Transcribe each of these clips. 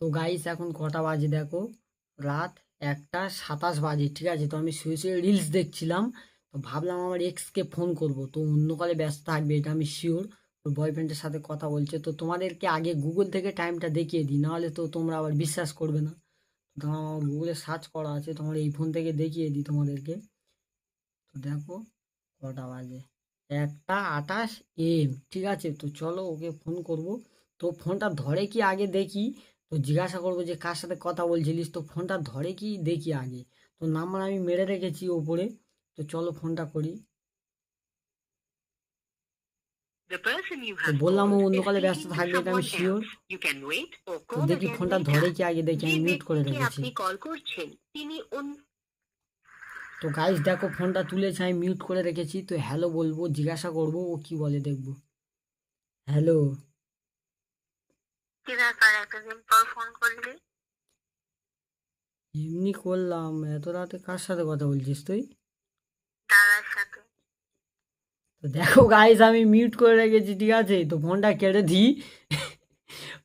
তো গাইস এখন কটা বাজে দেখো? রাত একটা সাতাশ বাজে, ঠিক আছে? তো আমি শুয়ে শুয়ে রিলস দেখছিলাম, তো ভাবলাম আমার এক্সকে ফোন করব। তো অন্য কালে ব্যস্ত থাকবে, এটা আমি শিওর ওর বয়ফ্রেন্ডের সাথে কথা বলছে, তো তোমাদেরকে আগে গুগল থেকে টাইমটা দেখিয়ে দিই, নাহলে তো তোমরা আবার বিশ্বাস করবে না। তো আমার গুগলে সার্চ করা আছে তোমার এই ফোন থেকে দেখিয়ে দিই তোমাদেরকে। তো দেখো, কটা বাজে? একটা আটাশ এম ঠিক আছে? তো চলো ওকে ফোন করব। তো ফোনটা ধরে কি আগে দেখি? তো জিজ্ঞাসা করব যে কার সাথে কথা বলছিলিস? তো ফোনটা ধরে কি দেখি আগে? তো নাম্বার আমি মেরে রেখেছি ওপরে। তো চলো ফোনটা করি। বললাম ও অন্য কালে ব্যস্ত থাকবে এটা আমি শিওর তো দেখি ফোনটা ধরে কি আগে দেখি আমি মিউট করে রেখেছি। তো গাইস দেখো ফোনটা তুলেছে আমি মিউট করে রেখেছি। তো হ্যালো বলব জিজ্ঞাসা করব ও কি বলে দেখব। হ্যালো কি ব্যাপার এতদিন পর ফোন করলি? এমনি করলাম এত রাতে কার সাথে কথা বলছিস তুই? দাদার সাথে। তো দেখো গাইস আমি মিউট করে রেখেছি ঠিক আছে? তো ফোনটা কেটে দিই।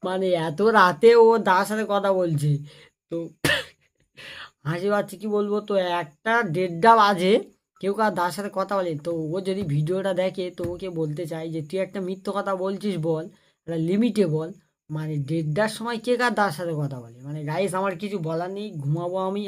মানে এত রাতে ও দাদার সাথে কথা বলছে। তো হাসি পাচ্ছে কি বলব? তো একটা দেড়টা বাজে কেউ কার দাদার সাথে কথা বলে। তো ও যদি ভিডিওটা দেখে তো ওকে বলতে চাই যে তুই একটা মিথ্য কথা বলছিস বল একটা লিমিটে বল। মানে দেড়টার সময় কে কার দাদার সাথে কথা বলে? মানে গাইস আমার কিছু বলার নেই, ঘুমাবো আমি